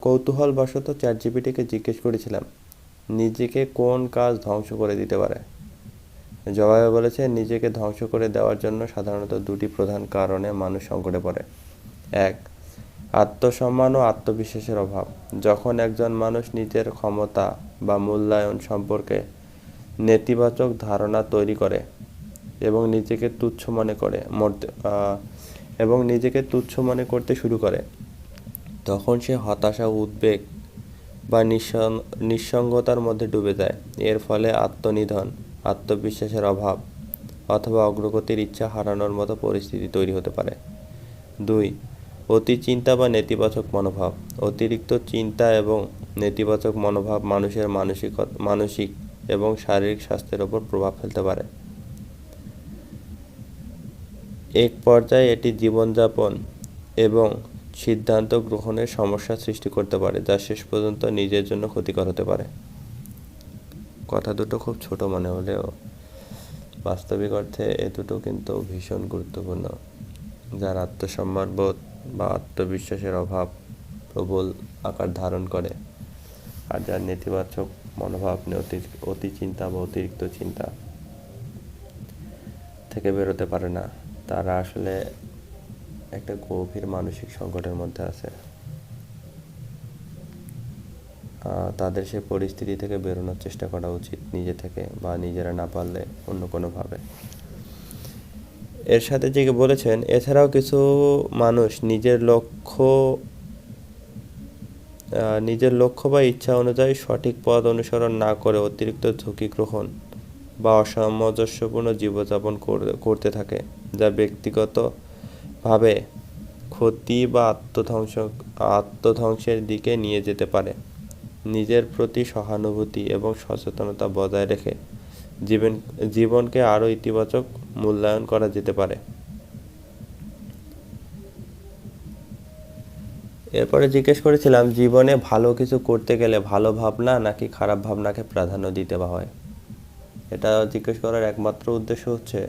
কৌতূহলবশত চ্যাটজিপিটিকে জিজ্ঞেস করেছিলাম, নিজেকে কোন কাজ ধ্বংস করে দিতে পারে? জবাবে বলেছে, নিজেকে ধ্বংস করে দেওয়ার জন্য সাধারণত দুটি প্রধান কারণে মানুষ সংকটে পড়ে। এক, আত্মসম্মান ও আত্মবিশ্বাসের অভাব। যখন একজন মানুষ নিজের ক্ষমতা বা মূল্যায়ন সম্পর্কে নেতিবাচক ধারণা তৈরি করে এবং নিজেকে তুচ্ছ মনে করে এবং নিজেকে তুচ্ছ মনে করতে শুরু করে তখন সে হতাশা, উদ্বেগ বা নিঃসং- নিঃসঙ্গতার মধ্যে ডুবে যায়। এর ফলে আত্মনিধন, আত্মবিশ্বাসের অভাব অথবা অগ্রগতির ইচ্ছা হারানোর মতো পরিস্থিতি তৈরি হতে পারে। দুই, অতি চিন্তা বা নেতিবাচক মনোভাব। অতিরিক্ত চিন্তা এবং নেতিবাচক মনোভাব মানুষের মানসিক মানসিক এবং শারীরিক স্বাস্থ্যের ওপর প্রভাব ফেলতে পারে। এক পর্যায়ে এটি জীবনযাপন এবং সিদ্ধান্ত গ্রহণের সমস্যা সৃষ্টি করতে পারে, যা শেষ পর্যন্ত নিজের জন্য ক্ষতিকর হতে পারে। কথা দুটো খুব ছোট মনে হলেও বাস্তবিক অর্থে এ দুটো কিন্তু ভীষণ গুরুত্বপূর্ণ, যার আত্মসম্মানবোধ বা আত্মবিশ্বাসের অভাব প্রবল আকার ধারণ করে আর যার নেতিবাচক মনোভাব অতি অতি চিন্তা বা অতিরিক্ত চিন্তা থেকে বেরোতে পারে না। তারা আসলে একটা গভীর মানসিক সংকটের মধ্যে আছে। তাদের সে পরিস্থিতি থেকে বেরোনোর চেষ্টা করা উচিত নিজে থেকে বা নিজেরা না পারলে অন্য কোনোভাবে। এর সাথে যে বলেছেন, এছাড়াও কিছু মানুষ নিজের লক্ষ্য নিজের লক্ষ্য বা ইচ্ছা অনুযায়ী সঠিক পথ অনুসরণ না করে অতিরিক্ত ঝুঁকি গ্রহণ বা অসামঞ্জস্যপূর্ণ জীবনযাপন করে- করতে থাকে, যা ব্যক্তিগতভাবে ক্ষতি বা আত্মধ্বংস, আত্মধ্বংসের দিকে নিয়ে যেতে পারে। নিজের প্রতি সহানুভূতি এবং সচেতনতা বজায় রেখে জীবন, জীবনকে আরও ইতিবাচক মূল্যায়ন করা যেতে পারে। এরপরে জিজ্ঞেস করেছিলাম, জীবনে ভালো কিছু করতে গেলে ভালো ভাবনা নাকি খারাপ ভাবনাকে প্রাধান্য দিতে হয়? এটা জিজ্ঞেস করার একমাত্র উদ্দেশ্য হচ্ছে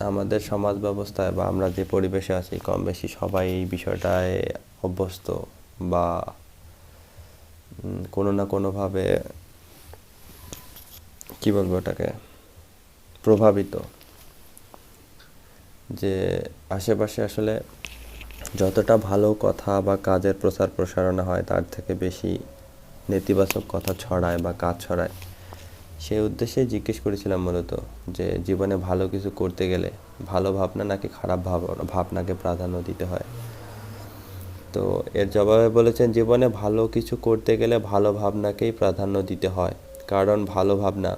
আমাদের সমাজ ব্যবস্থায় বা আমরা যে পরিবেশে আছি, কম বেশি সবাই এই বিষয়টায় অভ্যস্ত বা কোনো না কোনোভাবে, কি বলব ওটাকে, প্রভাবিত। যে আশেপাশে আসলে যতটা ভালো কথা বা কাজের প্রচার প্রসারণা হয়, তার থেকে বেশি নেতিবাচক কথা ছড়ায় বা কাজ ছড়ায়। সেই উদ্দেশ্যে জিজ্ঞেস করেছিলাম মূলত যে জীবনে ভালো কিছু করতে গেলে ভালো ভাবনা নাকি খারাপ ভাব, ভাবনাকে প্রাধান্য দিতে হয়? তো এর জবাবে বলেছেন, জীবনে ভালো কিছু করতে গেলে ভালো ভাবনাকেই প্রাধান্য দিতে হয়। কারণ ভালো ভাবনা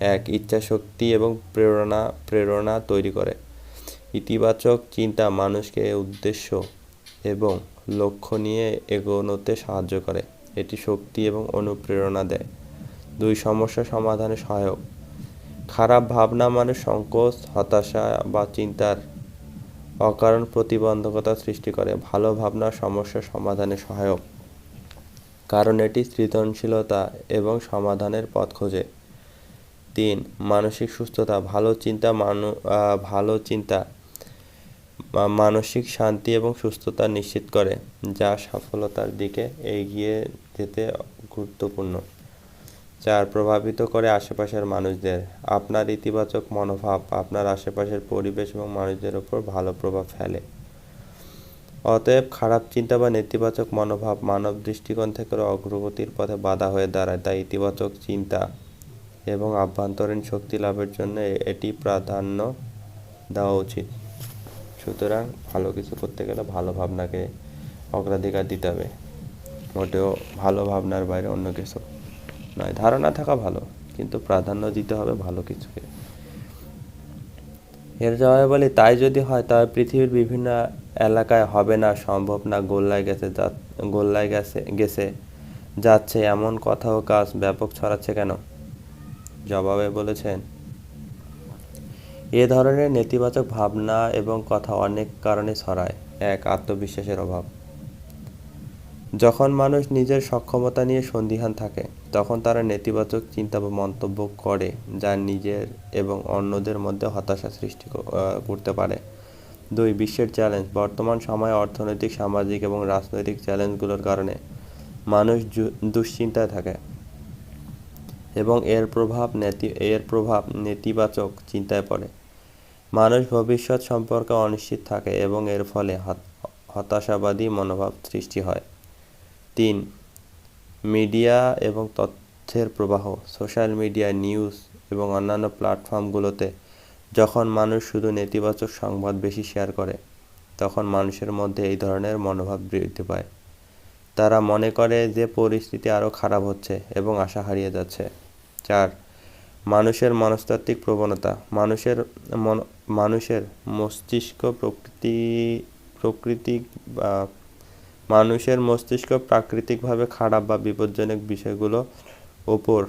এক ইচ্ছা শক্তি এবং প্রেরণা প্রেরণা তৈরি করে। ইতিবাচক চিন্তা মানুষকে উদ্দেশ্য এবং লক্ষ্য নিয়ে এগোনোতে সাহায্য করে। এটি শক্তি এবং অনুপ্রেরণা দেয়। দুই সমস্যা সমাধানে সহায়ক। খারাপ ভাবনা মানে সংকোচ, হতাশা বা চিন্তার অকারণ প্রতিবন্ধকতা সৃষ্টি করে। ভালো ভাবনা সমস্যা সমাধানে সহায়ক। কারণ এটি সৃজনশীলতা এবং সমাধানের পথ খোঁজে। তিন, মানসিক সুস্থতা। ভালো চিন্তা মানু ভালো চিন্তা মানসিক শান্তি এবং সুস্থতা নিশ্চিত করে, যা সফলতার দিকে এগিয়ে যেতে গুরুত্বপূর্ণ। চার প্রভাবিত করে আশেপাশের মানুষদের। আপনার ইতিবাচক মনোভাব আপনার আশেপাশের পরিবেশ এবং মানুষদের উপর ভালো প্রভাব ফেলে। অতএব খারাপ চিন্তা বা নেতিবাচক মনোভাব মানব দৃষ্টিকোণ থেকে অগ্রগতির পথে বাধা হয়ে দাঁড়ায়, তাই ইতিবাচক চিন্তা এবং আভ্যন্তরীণ শক্তি লাভের জন্য এটি প্রাধান্য দেওয়া উচিত। সুতরাং ভালো কিছু করতে গেলে ভালো ভাবনাকে অগ্রাধিকার দিতে হবে। মোটেও ভালো ভাবনার বাইরে অন্য কিছু নয়, ধারণা থাকা ভালো, কিন্তু প্রাধান্য দিতে হবে ভালো কিছুকে। এর জবাবে বলি, তাই যদি হয়, তবে পৃথিবীর বিভিন্ন এলাকায় হবে না, সম্ভব না, গোল্লায় গেছে গোল্লায় গেছে গেছে, যাচ্ছে, এমন কথা ও কাজ ব্যাপক ছড়াচ্ছে কেন? জবাবে বলেছেন, এ ধরনের নেতিবাচক ভাবনা এবং কথা অনেক কারণে ছড়ায়, এক আত্মবিশ্বাসের অভাব। যখন মানুষ নিজের সক্ষমতা নিয়ে সন্দিহান থাকে তখন তারা নেতিবাচক চিন্তা বা মন্তব্য করে, যা নিজের এবং অন্যদের মধ্যে হতাশা সৃষ্টি করতে পারে। দুই, বিশ্বের চ্যালেঞ্জ বর্তমান সময়ে অর্থনৈতিক, সামাজিক এবং রাজনৈতিক চ্যালেঞ্জগুলোর কারণে মানুষ দুশ্চিন্তায় থাকে এবং এর প্রভাব নেতি, এর প্রভাব নেতিবাচক চিন্তায় পড়ে। মানুষ ভবিষ্যৎ সম্পর্কে অনিশ্চিত থাকে এবং এর ফলে হতাশাবাদী মনোভাব সৃষ্টি হয়। তিন মিডিয়া এবং তথ্যের প্রবাহ, সোশ্যাল মিডিয়া, নিউজ এবং অন্যান্য প্ল্যাটফর্মগুলোতে যখন মানুষ শুধু নেতিবাচক সংবাদ বেশি শেয়ার করে, তখন মানুষের মধ্যে এই ধরনের মনোভাব বৃদ্ধি পায়। তারা মনে করে যে পরিস্থিতি আরও খারাপ হচ্ছে এবং আশা হারিয়ে যাচ্ছে। চার, মানুষের মনস্তাত্ত্বিক প্রবণতা, মানুষের মন, মানুষের মস্তিষ্ক প্রকৃতি প্রকৃতিক বা মানুষের মস্তিষ্ক প্রাকৃতিকভাবে খারাপ বা বিপজ্জনক বিষয়গুলো ওপর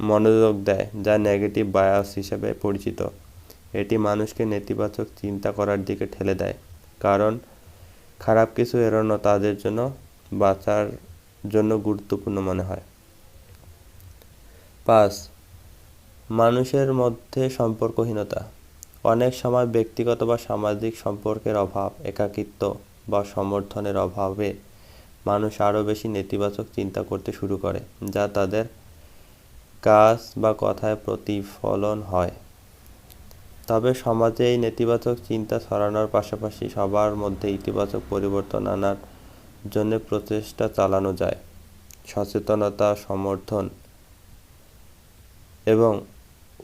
মনোযোগ দেয়, যা নেগেটিভ বায়াস হিসেবে পরিচিত। এটি মানুষকে নেতিবাচক চিন্তা করার দিকে ঠেলে দেয়, কারণ খারাপ কিছু এড়ানো তাদের জন্য বাঁচার জন্য গুরুত্বপূর্ণ মনে হয়। পাঁচ, মানুষের মধ্যে সম্পর্কহীনতা। অনেক সময় ব্যক্তিগত বা সামাজিক সম্পর্কের অভাব, একাকিত্ব বা সমর্থনের অভাবে মানুষ আরও বেশি নেতিবাচক চিন্তা করতে শুরু করে, যা তাদের কাজ বা কথায় প্রতিফলন হয়। তবে সমাজে এই নেতিবাচক চিন্তা ছড়ানোর পাশাপাশি সবার মধ্যে ইতিবাচক পরিবর্তন আনার জন্য প্রচেষ্টা চালানো যায়। সচেতনতা, সমর্থন এবং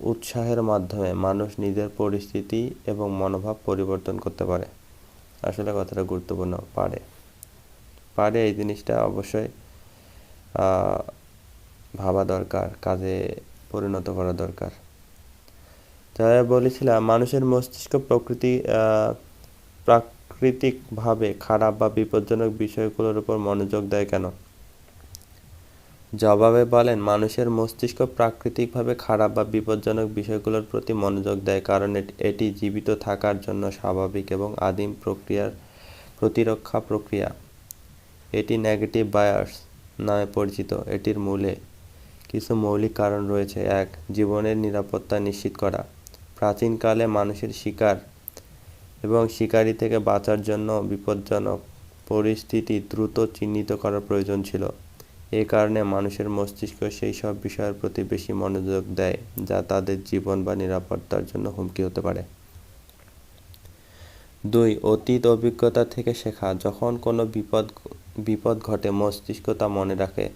উৎসাহের মাধ্যমে মানুষ নিজের পরিস্থিতি এবং মনোভাব পরিবর্তন করতে পারে। আসলে কথাটা গুরুত্বপূর্ণ? পারে। পারে এই জিনিসটা অবশ্যই ভাবা দরকার, কাজে পরিণত করা দরকার। তাই বলেছিলাম, মানুষের মস্তিষ্ক প্রকৃতি প্রাকৃতিকভাবে খারাপ বা বিপজ্জনক বিষয়গুলোর উপর মনোযোগ দেয় কেন? জবাবে বলেন, মানুষের মস্তিষ্ক প্রাকৃতিকভাবে খারাপ বা বিপজ্জনক বিষয়গুলোর প্রতি মনোযোগ দেয় কারণ এটি জীবিত থাকার জন্য স্বাভাবিক এবং আদিম প্রক্রিয়ার প্রতিরক্ষা প্রক্রিয়া। এটি নেগেটিভ বায়ার্স নামে পরিচিত। এটির মূলে কিছু মৌলিক কারণ রয়েছে। এক, জীবনের নিরাপত্তা নিশ্চিত করা। প্রাচীনকালে মানুষের শিকার এবং শিকারি থেকে বাঁচার জন্য বিপজ্জনক পরিস্থিতি দ্রুত চিহ্নিত করার প্রয়োজন ছিল। এ কারণে মানুষের মস্তিষ্ক সেই সব বিষয়ের প্রতি বেশি মনোযোগ দেয়, যা তাদের জীবন বা নিরাপত্তার জন্য হুমকি হতে পারে। দুই, অতীত অভিজ্ঞতা থেকে শেখা। যখন কোনো বিপদ বিপদ ঘটে, মস্তিষ্ক তা মনে রাখে,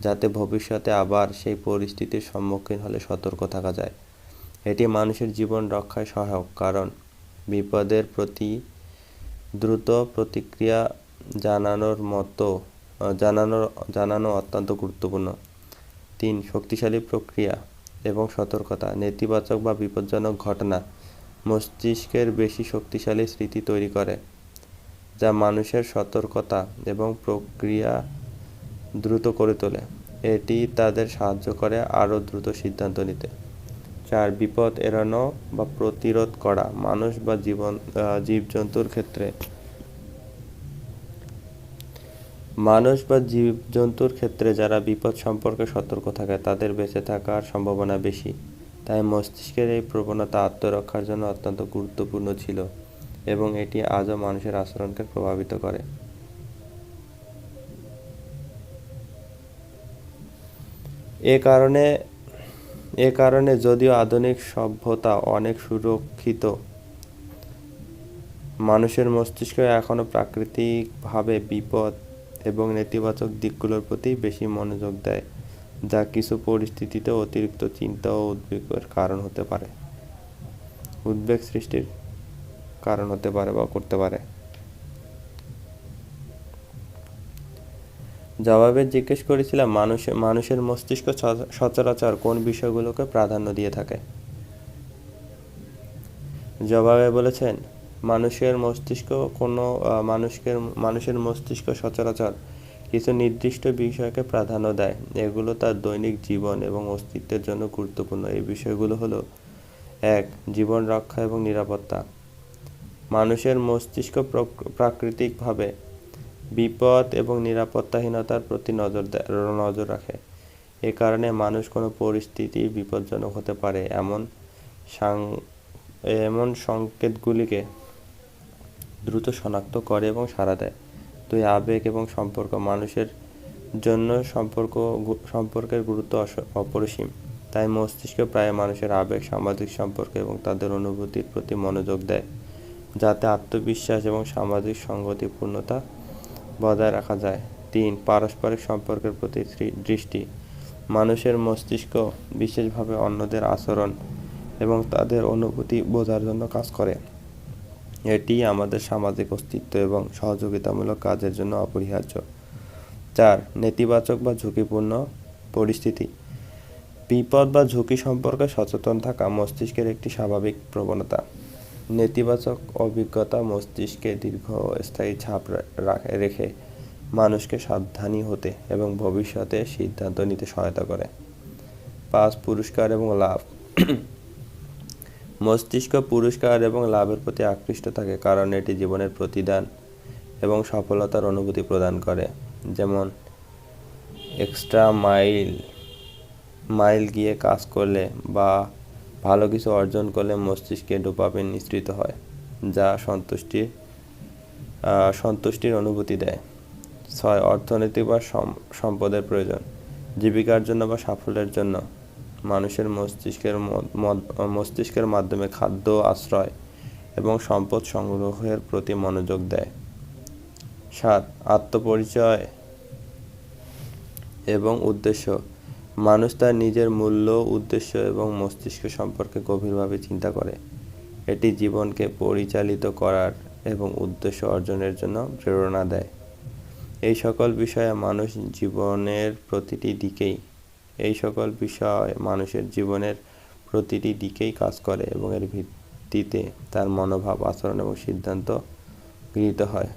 যাতে ভবিষ্যতে আবার সেই পরিস্থিতির সম্মুখীন হলে সতর্ক থাকা যায়। এটি মানুষের জীবন রক্ষায় সহায়ক, কারণ বিপদের প্রতি দ্রুত প্রতিক্রিয়া জানানোর মতো জানানো জানানো অত্যন্ত গুরুত্বপূর্ণ। তিন, শক্তিশালী প্রক্রিয়া এবং সতর্কতা, নেতিবাচক বা বিপজ্জনক ঘটনা মস্তিষ্কের বেশি শক্তিশালী স্মৃতি তৈরি করে, যা মানুষের সতর্কতা এবং প্রক্রিয়া দ্রুত করে তোলে। এটি তাদের সাহায্য করে আরও দ্রুত সিদ্ধান্ত নিতে। চার, বিপদ এড়ানো বা প্রতিরোধ করা। মানুষ বা জীবন জীবজন্তুর ক্ষেত্রে মানুষ বা জীবজন্তুর ক্ষেত্রে যারা বিপদ সম্পর্কে সতর্ক থাকে, তাদের বেঁচে থাকার সম্ভাবনা বেশি। তাই মস্তিষ্কের এই প্রবণতা আত্মরক্ষার জন্য অত্যন্ত গুরুত্বপূর্ণ ছিল এবং এটি আজও মানুষের আচরণকে প্রভাবিত করে। এ কারণে এ কারণে যদিও আধুনিক সভ্যতা অনেক সুরক্ষিত, মানুষের মস্তিষ্ক এখনও প্রাকৃতিকভাবে বিপদ এবং নেতিবাচক দিকগুলোর প্রতি বেশি মনোযোগ দেয়, যা কিছু পরিস্থিতিতে অতিরিক্ত চিন্তা ও উদ্বেগের কারণ হতে পারে। উদ্বেগ সৃষ্টির কারণ হতে পারে বা করতে পারে। জবাবে জিজ্ঞেস করেছিলাম মানুষের মানুষের মস্তিষ্ক সচরাচর কোন বিষয়গুলোকে প্রাধান্য দিয়ে থাকে? জবাবে বলেছেন মানুষের মস্তিষ্ক কোনো মানুষকে মানুষের মস্তিষ্ক সচরাচর কিছু নির্দিষ্ট বিষয়কে প্রাধান্য দেয়। এগুলো তার দৈনিক জীবন এবং অস্তিত্বের জন্য গুরুত্বপূর্ণ। এই বিষয়গুলো হলো, এক, জীবন রক্ষা এবং নিরাপত্তা। মানুষের মস্তিষ্ক প্রাকৃতিকভাবে বিপদ এবং নিরাপত্তাহীনতার প্রতি নজর নজর রাখে। এ কারণে মানুষ কোনো পরিস্থিতি বিপজ্জনক হতে পারে। এমন সাং, এমন সংকেতগুলিকে দ্রুত শনাক্ত করে এবং সাড়া দেয়। দুই আবেগ এবং সম্পর্ক মানুষের জন্য সম্পর্ক সম্পর্কের গুরুত্ব অপরিসীম। তাই মস্তিষ্ক প্রায় মানুষের আবেগ, সামাজিক সম্পর্ক এবং তাদের অনুভূতির প্রতি মনোযোগ দেয়, যাতে আত্মবিশ্বাস এবং সামাজিক সংগতিপূর্ণতা বজায় রাখা যায়। তিন, পারস্পরিক সম্পর্কের প্রতি দৃষ্টি। মানুষের মস্তিষ্ক বিশেষভাবে অন্যদের আচরণ এবং তাদের অনুভূতি বোঝার জন্য কাজ করে। এটি আমাদের সামাজিক অস্তিত্ব এবং সহযোগিতামূলক কাজের জন্য অপরিহার্য। চার, নেতিবাচক বা ঝুঁকিপূর্ণ পরিস্থিতি। বিপদ বা ঝুঁকি সম্পর্কে সচেতন থাকা মস্তিষ্কের একটি স্বাভাবিক প্রবণতা। নেতিবাচক অভিজ্ঞতা মস্তিষ্কে দীর্ঘস্থায়ী ছাপ রেখে মানুষকে সাবধানী হতে এবং ভবিষ্যতে সিদ্ধান্ত নিতে সহায়তা করে। পাঁচ, পুরস্কার এবং লাভ। মস্তিষ্ক, পুরস্কার এবং লাভের প্রতি আকৃষ্ট থাকে কারণ এটি জীবনের প্রতিদান এবং সফলতার অনুভূতি প্রদান করে। যেমন এক্সট্রা মাইল মাইল গিয়ে কাজ করলে বা ভালো কিছু অর্জন করলে মস্তিষ্কে ডোপামিন নিঃসৃত হয়, যা সন্তুষ্টি সন্তুষ্টির অনুভূতি দেয়। ছয়, অর্থনৈতিক বা সম- সম্পদের প্রয়োজন, জীবিকার জন্য বা সাফল্যের জন্য। মানুষের মস্তিষ্কের মস্তিষ্কের মাধ্যমে খাদ্য আশ্রয় এবং সম্পদ সংগ্রহের প্রতি মনোযোগ দেয়। সাত, আত্মপরিচয় এবং উদ্দেশ্য। মানুষ তার নিজের মূল্য, উদ্দেশ্য এবং মস্তিষ্ক সম্পর্কে গভীরভাবে চিন্তা করে। এটি জীবনকে পরিচালিত করার এবং উদ্দেশ্য অর্জনের জন্য প্রেরণা দেয়। এই সকল বিষয়ে মানুষ জীবনের প্রতিটি দিকেই এই সকল বিষয় মানুষের জীবনের প্রতিটি দিকেই কাজ করে এবং এর ভিত্তিতে তার মনোভাব, আচরণ এবং সিদ্ধান্ত গৃহীত হয়।